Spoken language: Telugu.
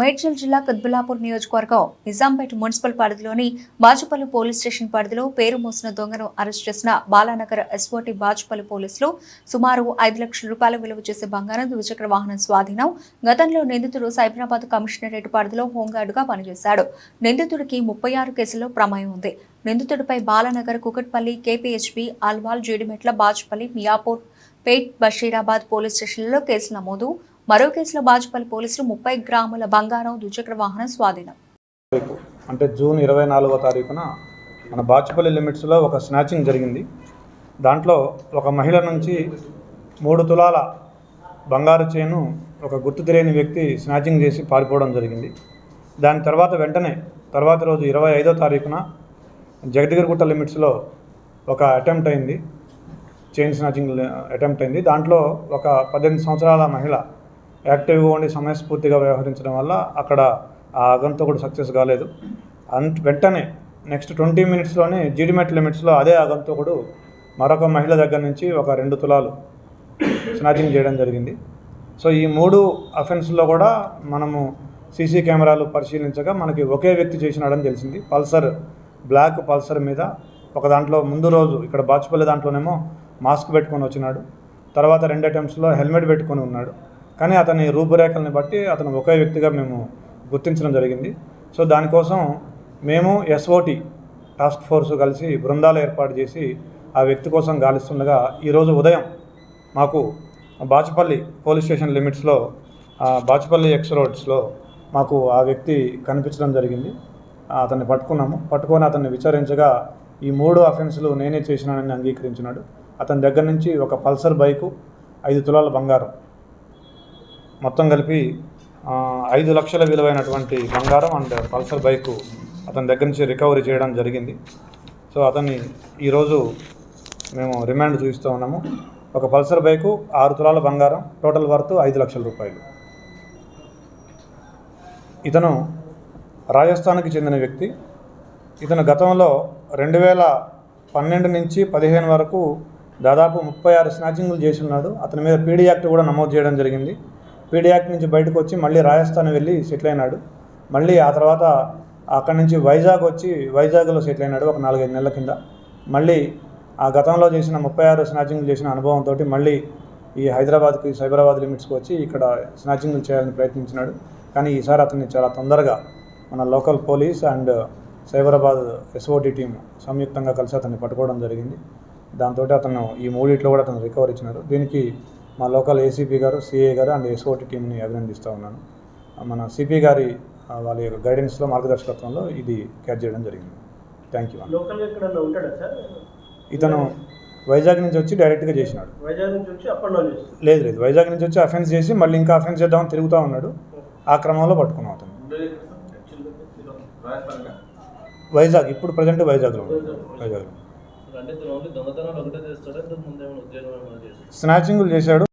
మేడ్చల్ జిల్లా కుత్బుల్లాపూర్ నియోజకవర్గం నిజాంపేట మున్సిపల్ పరిధిలోని బాచుపల్లి పోలీస్ స్టేషన్ పరిధిలో పేరు మోసిన దొంగను అరెస్ట్ చేసిన బాలానగర్ ఎస్ఓటి బాచుపల్లి పోలీసులు సుమారు ఐదు లక్షల రూపాయల విలువ చేసే బంగారం ద్విచక్ర వాహనం స్వాధీనం. గతంలో నిందితుడు సైబరాబాద్ కమిషనరేట్ పరిధిలో హోంగార్డుగా పనిచేశాడు. నిందితుడికి ముప్పై ఆరు కేసుల్లో ప్రమేయం ఉంది. నిందితుడిపై బాలానగర్ కుకట్పల్లి కేపీహెచ్పి ఆల్వాల్ జీడిమెట్ల బాచుపల్లి మియాపూర్ పేట్ బషీరాబాద్ పోలీస్ స్టేషన్లలో కేసులు నమోదు. మరో కేసులో బాజుపల్లి పోలీసులు ముప్పై గ్రాముల బంగారం ద్విచక్ర వాహనం స్వాధీనం. అంటే జూన్ ఇరవై నాలుగో తారీఖున మన బాచుపల్లి లిమిట్స్లో ఒక స్నాచింగ్ జరిగింది. దాంట్లో ఒక మహిళ నుంచి మూడు తులాల బంగారు చేను ఒక గుర్తు తెలియని వ్యక్తి స్నాచింగ్ చేసి పారిపోవడం జరిగింది. దాని తర్వాత వెంటనే తర్వాత రోజు ఇరవై ఐదో తారీఖున జగద్గిరిగుట్ట లిమిట్స్లో ఒక అటెంప్ట్ అయింది. చైన్ స్నాచింగ్ అటెంప్ట్ అయింది. దాంట్లో ఒక పద్దెనిమిది సంవత్సరాల మహిళ యాక్టివ్గా ఉండి సమయస్ఫూర్తిగా వ్యవహరించడం వల్ల అక్కడ ఆ ఆగంతకుడు సక్సెస్ కాలేదు. అంత వెంటనే నెక్స్ట్ ట్వంటీ మినిట్స్లోనే జీడిమెట్ లిమిట్స్లో అదే ఆగంతకుడు మరొక మహిళ దగ్గర నుంచి ఒక రెండు తులాలు స్నాచింగ్ చేయడం జరిగింది. సో ఈ మూడు అఫెన్స్లో కూడా మనము సీసీ కెమెరాలు పరిశీలించగా మనకి ఒకే వ్యక్తి చేసినాడని తెలిసింది. పల్సర్ బ్లాక్ పల్సర్ మీద ఒక దాంట్లో ముందు రోజు ఇక్కడ బాచుపల్లి దాంట్లోనేమో మాస్క్ పెట్టుకొని వచ్చినాడు. తర్వాత రెండు అటెంప్ట్స్లో హెల్మెట్ పెట్టుకొని ఉన్నాడు. కానీ అతని రూపురేఖల్ని బట్టి అతను ఒకే వ్యక్తిగా మేము గుర్తించడం జరిగింది. సో దానికోసం మేము ఎస్ఓటి టాస్క్ ఫోర్స్ కలిసి బృందాలు ఏర్పాటు చేసి ఆ వ్యక్తి కోసం గాలిస్తుండగా ఈరోజు ఉదయం మాకు బాచుపల్లి పోలీస్ స్టేషన్ లిమిట్స్లో ఆ, బాచుపల్లి ఎక్స్ రోడ్స్లో మాకు ఆ వ్యక్తి కనిపించడం జరిగింది. అతన్ని పట్టుకున్నాము. పట్టుకొని అతన్ని విచారించగా ఈ మూడు అఫెన్స్లు నేనే చేసినానని అంగీకరించినాడు. అతని దగ్గర నుంచి ఒక పల్సర్ బైకు ఐదు తులాల బంగారం మొత్తం కలిపి ఐదు లక్షల విలువైనటువంటి బంగారం అండ్ పల్సర్ బైకు అతని దగ్గర నుంచి రికవరీ చేయడం జరిగింది. సో అతన్ని ఈరోజు మేము రిమాండ్ చూపిస్తూ ఉన్నాము. ఒక పల్సర్ బైకు ఆరు తులాల బంగారం టోటల్ వర్త్ ఐదు లక్షల రూపాయలు. ఇతను రాజస్థాన్కి చెందిన వ్యక్తి. ఇతను గతంలో రెండు వేల పన్నెండు నుంచి పదిహేను వరకు దాదాపు ముప్పై ఆరు స్నాచింగ్లు చేసి ఉన్నాడు. అతని మీద పీడీ యాక్ట్ కూడా నమోదు చేయడం జరిగింది. పీడియాక్ నుంచి బయటకు వచ్చి మళ్ళీ రాజస్థాన్ వెళ్ళి సెటిల్ అయినాడు. మళ్ళీ ఆ తర్వాత అక్కడి నుంచి వైజాగ్ వచ్చి వైజాగ్లో సెటిల్ అయినాడు ఒక నాలుగైదు నెలల కింద. మళ్ళీ ఆ గతంలో చేసిన ముప్పై ఆరు స్నాచింగ్లు చేసిన అనుభవంతో మళ్ళీ ఈ హైదరాబాద్కి సైబరాబాద్ లిమిట్స్కి వచ్చి ఇక్కడ స్నాచింగ్లు చేయాలని ప్రయత్నించినాడు. కానీ ఈసారి అతన్ని చాలా తొందరగా మన local police and Cyberabad SOT team సంయుక్తంగా కలిసి అతన్ని పట్టుకోవడం జరిగింది. దాంతో అతను ఈ మూడిట్లో కూడా అతను రికవర్ ఇచ్చినారు. దీనికి మా లోకల్ ఏసీపీ గారు సిఏ గారు అండ్ ఎస్ఓటి టీంని అభినందిస్తూ ఉన్నాను. మన సిపి గారి వాళ్ళ యొక్క గైడెన్స్లో మార్గదర్శకత్వంలో ఇది క్యాచ్ చేయడం జరిగింది. థ్యాంక్ యూ ఇతను వైజాగ్ నుంచి వచ్చి డైరెక్ట్గా చేసినాడు. వైజాగ్ నుంచి వచ్చి లేదు లేదు. వైజాగ్ నుంచి వచ్చి అఫెన్స్ చేసి మళ్ళీ ఇంకా అఫెన్స్ చేద్దామని తిరుగుతూ ఉన్నాడు. ఆ క్రమంలో పట్టుకున్నాం అతను వైజాగ్ ఇప్పుడు ప్రజెంట్ వైజాగ్లో. వైజాగ్లో. స్నాచింగ్ చేశాడు.